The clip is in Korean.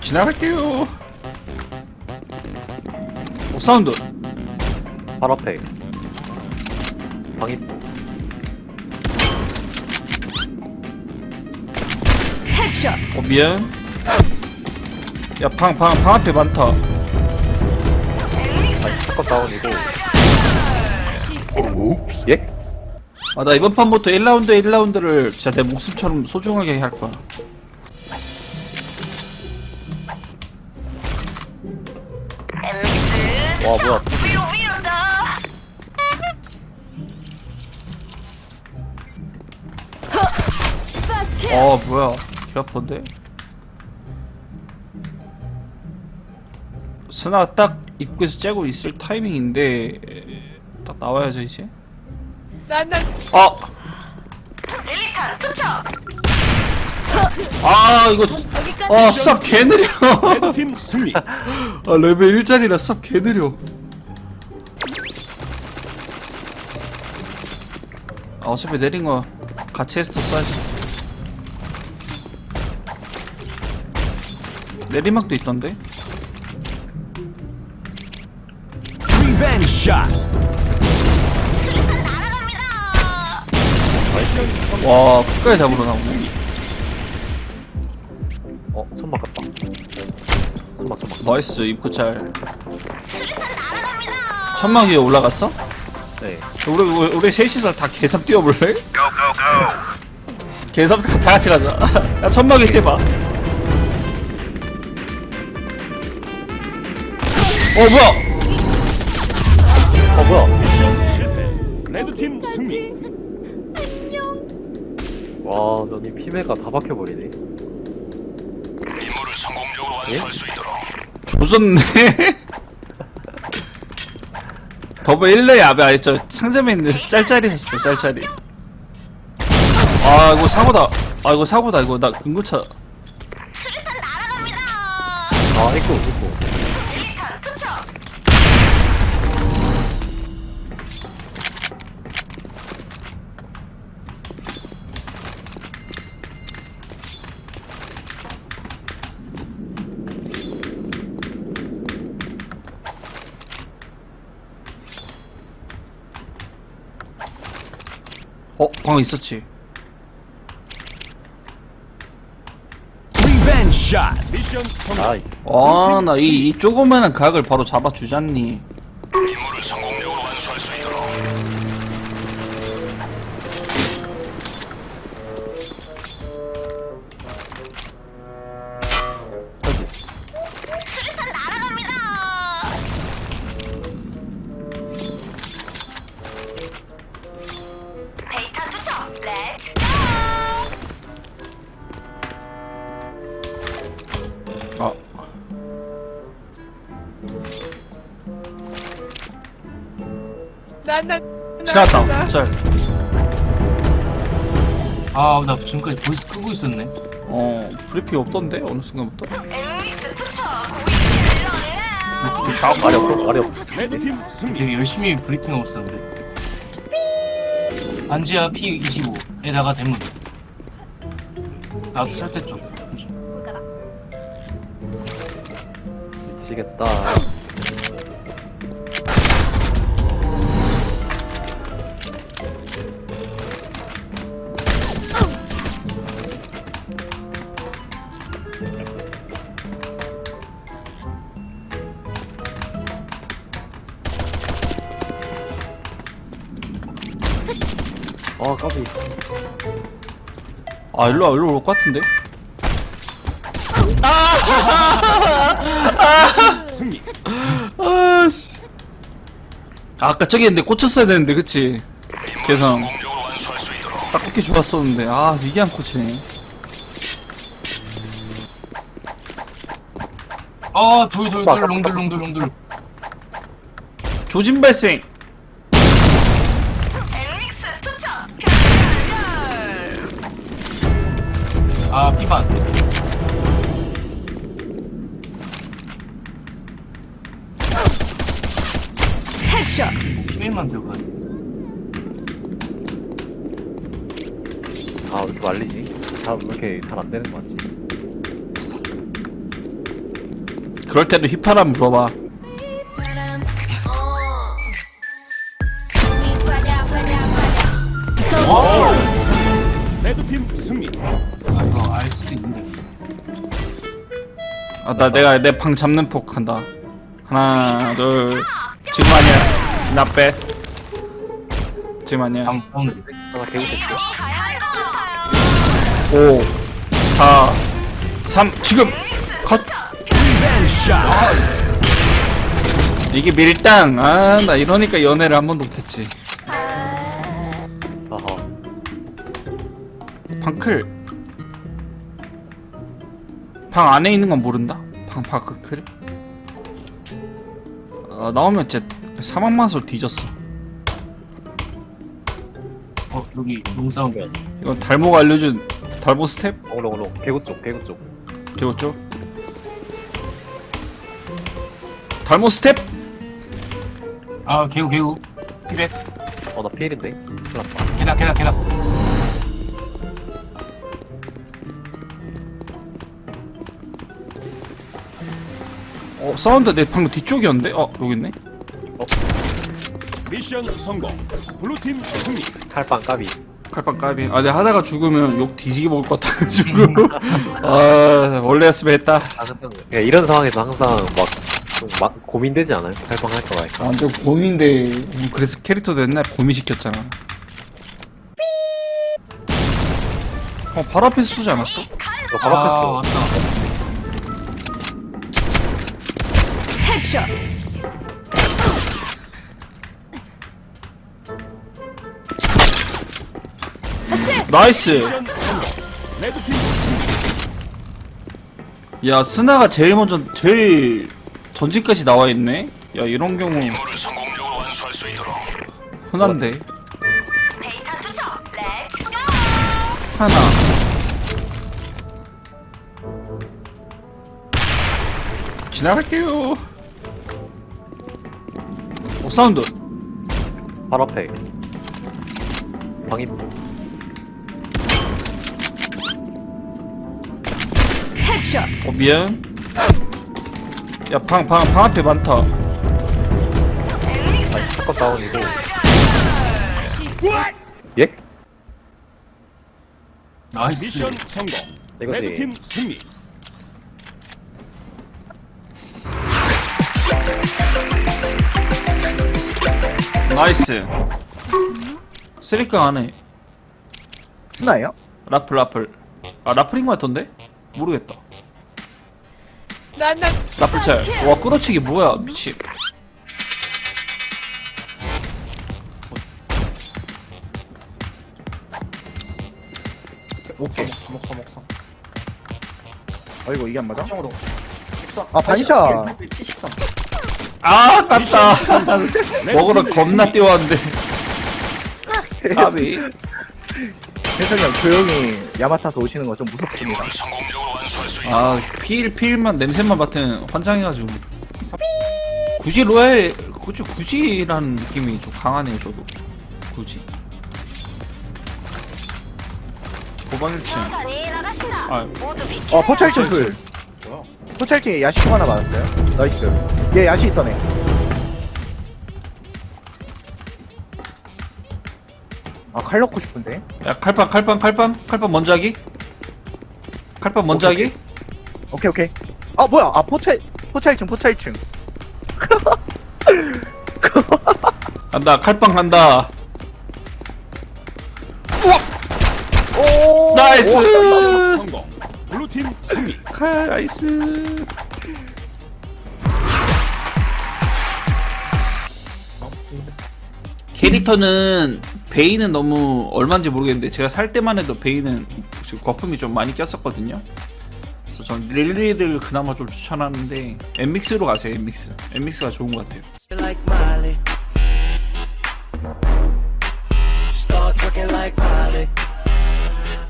지나갈게요. 어, 사운드. 바로 앞에 헤드샷. 어, 미안. 야, 방, 방, 방 앞에 많다. 아니 사건 다운이고 예? 아, 나 이번 판부터 1라운드 1라운드를 진짜 내 목숨처럼 소중하게 할 거야. 뭐야 위로. 어, 뭐야. 개 아픈데? 스나 딱 입구에서 째고 있을 타이밍인데, 딱 나와야죠, 이제. 난난 아! 일탄 투척. 아, 이거. 아, 수압 개 느려. 레드팀 승리. 아, 레벨 1짜리라 수압 개 느려. 아, 어차피 내린 거 같이 해서 써야지. 내리막도 있던데? 샷. 와, 끝까지 잡으러 나오네. 천막 천막 천막 나이스, 입구 잘. 천막 위에 올라갔어? 네 우리, 우리, 우리 셋이서 다 계산 뛰어볼래? 계산 다 같이 가자. 야, 천막에 째봐. 어, 뭐야? 어 뭐야. 레드팀 승리. 와 너니 피메가 다 박혀버리네 임무를 성공적으로 완수할 수 있도록. 조졌네. 더블 1레 야베 아니 저 상점에 있는 짤짤이 샀어 짤짤이. 아 이거 사고다. 아 이거 사고다 이거 나 근거차. 아 입구 어 방금 있었지. 리벤지 샷. 미션 성공. 나이스 아나 이이 조그마한 각을 바로 잡아주잖니. 임무를 성 지나갔다. 짤. 아, 나 지금까지 보이스 끄고 있었네. 어 브리핑 없던데 어느 순간부터. 없어 레드팀 승리. 되게 열심히 브리핑하고 있었는데. 반지하 P25에다가 대문. 나도 살때 좀. 미치겠다 아 까비 아 일로 와 일로 올 것 같은데. 승리. 아씨. 아까 저기 했는데 꽂혔어야 되는데 그치? 있도록. 딱 꽂기 좋았었는데 아 이게 안 꽂히네 아, 돌, 돌, 돌, 롱돌, 롱돌, 롱돌. 조진 발생 아, 피반. 헤드샷. 피맨만 들고 가네. 아왜 이렇게 말리지? 잘왜 이렇게 잘 안 되는 거 같지? 그럴 때도 휘파람 불어봐 레드팀 승리. 아 이거 알 수도 있는데. 아 나 내가 내 방 잡는 폭 한다. 하나 둘 지금 아니야. 나 빼. 지금 아니야. 방 사운드 개구 됐어. 5 4 3 지금! 컷! 이게 밀당! 아 나 이러니까 연애를 한 번도 못했지. 아하. 방클 방 안에 있는 건 모른다? 방 바크클? 어, 나오면 진짜 사막 맛으로 뒤졌어 어 여기 롱 사운드 이건 달모가 알려준 달모 스텝? 엉롱 엉롱. 개구 쪽 개구 쪽. 되었죠? 달모 스텝? 아 개구 개구 피백 어나 피일인데. 큰일 났다. 계단 계단 계단 어 사운드 내 방금 뒤쪽이었는데? 어 여기 있네 미션 성공. 블루팀 승리. 칼빵 까비. 칼빵 까비 아 내가 하다가 죽으면 욕 뒤지게 먹을 것 같아가지고 아 원래였으면 했다 아 근데 그러니까 이런 상황에서 항상 막좀 막 고민되지 않아요? 칼빵 할까 말까. 완전 고민돼 그래서 캐릭터도 옛날에 고민시켰잖아 어 바로 앞에서 쏘지 않았어? 너 바로 아 앞에 왔다 어시스트. 나이스 야 스나가 제일 먼저 제일 전진까지 나와 있네 야 이런 경우. 흔한데. 하나 지나갈게요 오 사운드 바로 앞에. 방입. 헤드샷. 어 미안 야 방 방 방 앞에 많다 엑리스 사건 다운이고. 예? 나이스 미션 성공. 이거지. 레드팀 승리. 나이스. 쓰리깡 안해 스나예요? 라플 라플. 아 라플인 것 같던데? 모르겠다. 라플 잘와 끌어치기 뭐야 미친. 목사 목사 목사 목사 아이고 이게 안 맞아? 아 반샷 아 깠다 먹으러 겁나 뛰어왔는데. 까비. 형 조용히 야마타서 오시는 거 좀 무섭습니다. 아필 필만 냄새만 맡으면 환장해가지고. 굳이 로얄 굳이 굳이라는 느낌이 좀 강하네요 저도. 굳이. 고방 1층 단이 나가신다. 아. 모두 비켜. 어 포찰층 풀 포찰층에 야식 하나 맞았어요? 나이스. 얘 야식 있더네 아 칼 넣고 싶은데? 야 칼빵 칼빵 칼빵 칼빵 먼저 하기? 칼빵 먼저 하기? 오케이. 오케이 아 뭐야? 아 포찰 포찰층 포찰층. 간다 칼빵 간다. 오 나이스 나이스. 캐릭터는 베이는 너무 얼마인지 모르겠는데 제가 살 때만 해도 베이는 지금 거품이 좀 많이 꼈었거든요. 그래서 전 릴리를 그나마 좀 추천하는데 엠믹스로 가세요 엠믹스. 엠믹스가 좋은 것 같아요.